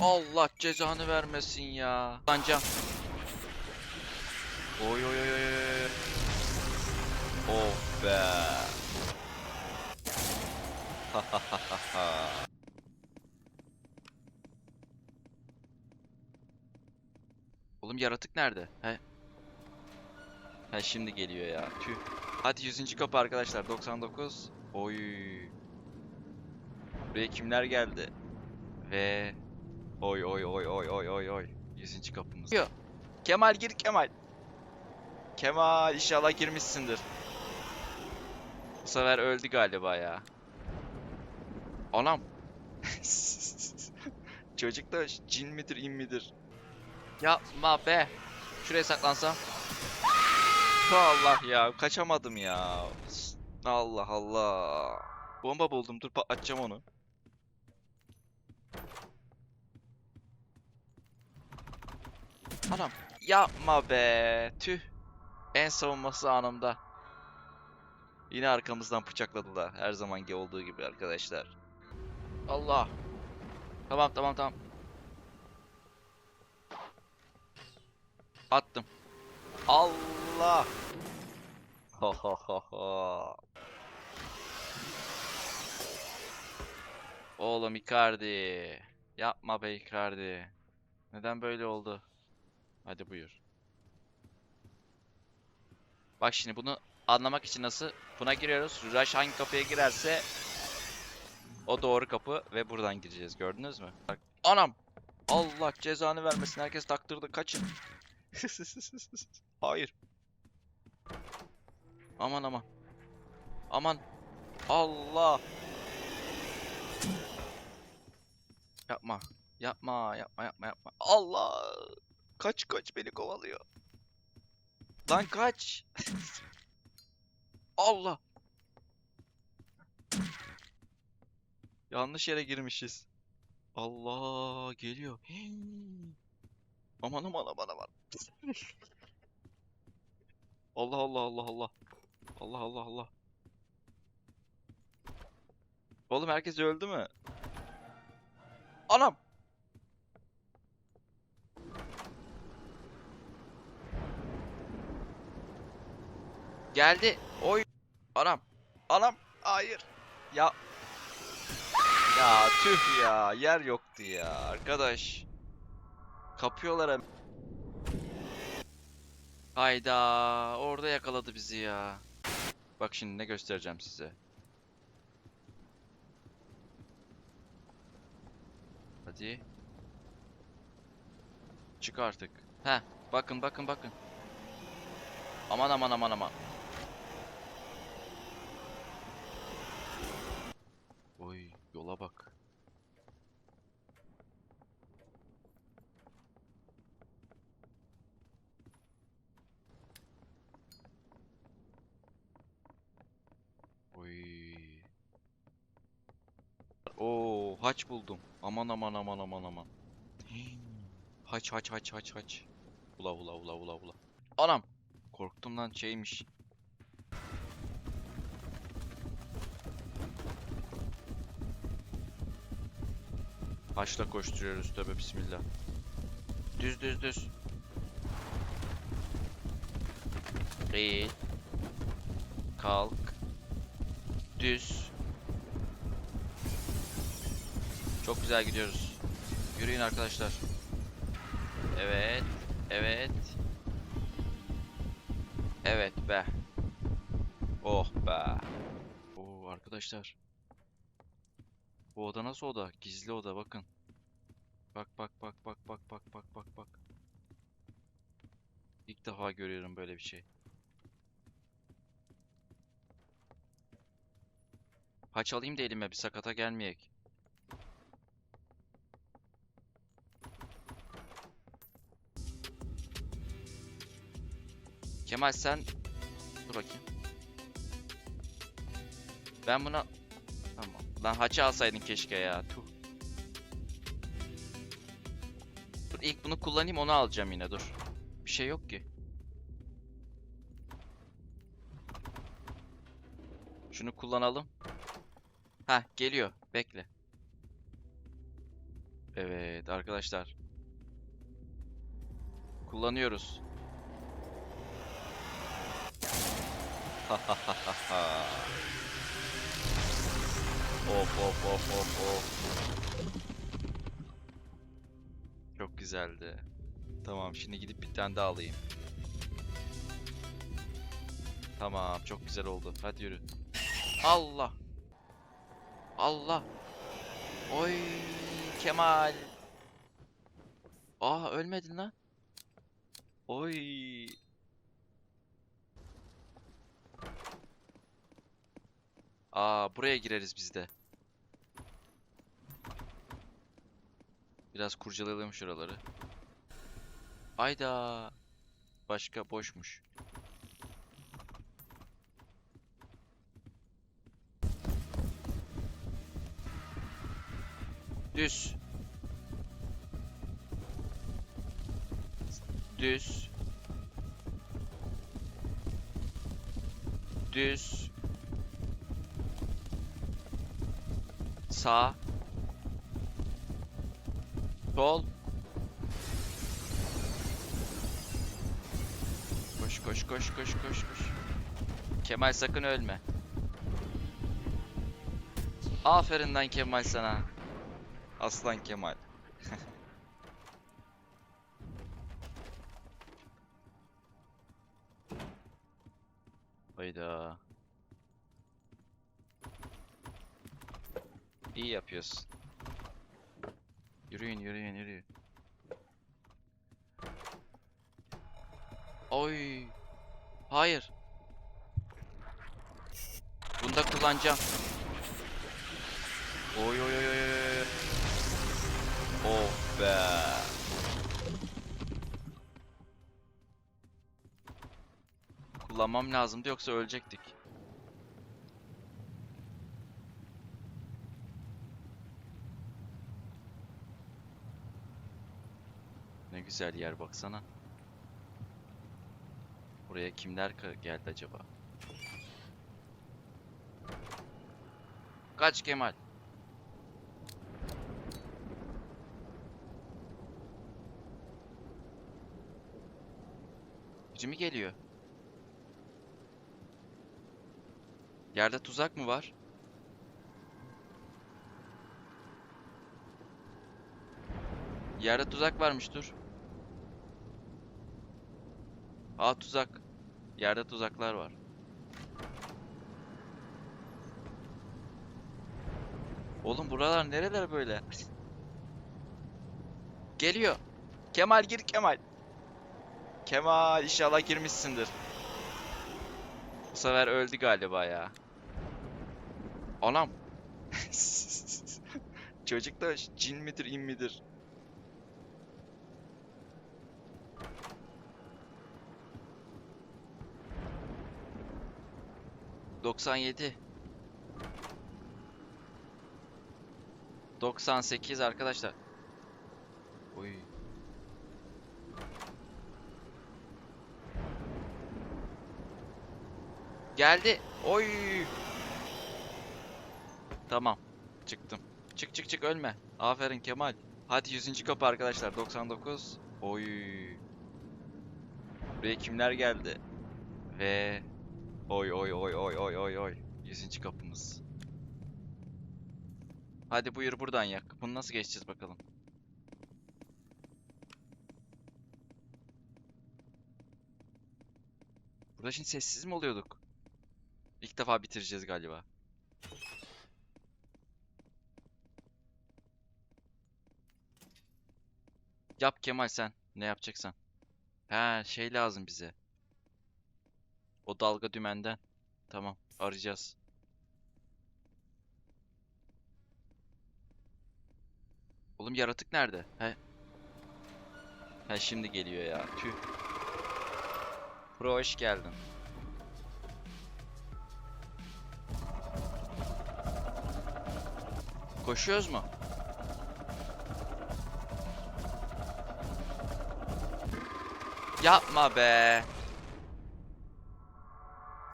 Allah cezanı vermesin ya. Oy oy oy oy oy. Oh be. Oğlum yaratık nerede? He. He şimdi geliyor ya. Tüh. Hadi 100. kapı arkadaşlar. 99. Oy. Buraya kimler geldi? Ve oy oy oy oy oy oy oy. 100. kapımız. Kemal gir Kemal. Kemal inşallah girmişsindir. Bu sefer öldü galiba ya. Anam. Çocuk da cin midir in midir? Yapma be. Şuraya saklansam. Allah ya kaçamadım ya. Allah Allah. Bomba buldum dur patlatacağım onu. Anam yapma be. Tüh. En savunması anımda. Yine arkamızdan bıçakladılar. Her zamanki olduğu gibi arkadaşlar. Allah. Tamam tamam tamam. Attım. Allah. Ho ho ho ho. Oğlum Icardi. Yapma be Icardi. Neden böyle oldu? Hadi buyur. Bak şimdi bunu anlamak için nasıl? Buna giriyoruz. Rush hangi kapıya girerse o doğru kapı ve buradan gireceğiz. Gördünüz mü? Bak. Anam! Allah cezanı vermesin. Herkes taktırdı. Kaçın. Hayır. Aman aman. Aman. Allah. Yapma. Yapma, yapma, yapma, yapma. Allah. Kaç kaç beni kovalıyor. Lan kaç. Allah. Yanlış yere girmişiz. Allah geliyor. Aman aman aman aman. Allah Allah Allah Allah. Allah Allah Allah. Oğlum herkes öldü mü? Anam. Geldi. Oy. Anam. Anam. Hayır. Ya. Ya tüh ya. Yer yoktu ya. Arkadaş. Kapıyorlar hem. Hayda. Orada yakaladı bizi ya. Bak şimdi ne göstereceğim size. Hadi. Çık artık. He, bakın bakın bakın. Aman aman aman aman. Oy, yola bak. Oy. Oo, haç buldum. Aman aman aman aman aman. Haç haç haç haç haç. Ula ula ula ula ula. Anam. Korktum lan şeymiş. Haçla koşturuyoruz tövbe bismillah. Düz düz düz. Eğil. Kalk. Düz. Çok güzel gidiyoruz. Yürüyün arkadaşlar. Evet. Evet. Evet be. Oh be. Oo arkadaşlar. Bu oda nasıl oda? Gizli oda bakın. Bak bak bak bak bak bak bak bak bak. İlk defa görüyorum böyle bir şey. Haç alayım da elime bir sakata gelmeyek. Kemal sen dur bakayım. Ben buna. Lan haçı alsaydın keşke ya. Tuh. Dur ilk bunu kullanayım onu alacağım yine dur. Bir şey yok ki. Şunu kullanalım. Ha geliyor. Bekle. Evet arkadaşlar. Kullanıyoruz. Of of of of of. Çok güzeldi. Tamam şimdi gidip bir tane daha alayım. Tamam çok güzel oldu. Hadi yürü. Allah. Allah. Oy Kemal. Aa ölmedin lan. Oy. Aa buraya gireriz biz de. Biraz kurcalayalım şuraları. Ayda. Başka boşmuş. Düz. Düz. Düz. Sağ. Sol. Koş koş koş koş koş koş. Kemal sakın ölme. Aferin lan Kemal sana. Aslan Kemal. Hayda. İyi yapıyorsun. Yürüyün yürüyün yürüyün. Oy. Hayır. Bunda kullanacağım. Oy oy oy oy oy. oy. Oh be. Kullanmam lazımdı yoksa ölecektik. Ne güzel yer baksana. Buraya kimler geldi acaba? Kaç Kemal. Biri mi geliyor? Yerde tuzak mı var? Yerde tuzak varmış dur. Aa tuzak. Yerde tuzaklar var. Oğlum buralar nereler böyle? Geliyor. Kemal gir Kemal. Kemal inşallah girmişsindir. Bu sefer öldü galiba ya. Anam. Çocuk da cin midir in midir? Doksan yedi. Doksan sekiz arkadaşlar. Oy. Geldi. Oy. Tamam. Çıktım. Çık çık çık ölme. Aferin Kemal. Hadi 100. kapı arkadaşlar. 99. Oy. Buraya kimler geldi? Ve oy oy oy oy oy oy oy. 100. kapımız. Hadi buyur buradan yak. Bunu nasıl geçeceğiz bakalım. Burada şimdi sessiz mi oluyorduk? İlk defa bitireceğiz galiba. Yap Kemal sen. Ne yapacaksan. He şey lazım bize. O dalga dümenden. Tamam arayacağız. Oğlum yaratık nerede? He. He şimdi geliyor ya. Tüh. Bro hoş geldin. Koşuyoruz mu? Yapma be.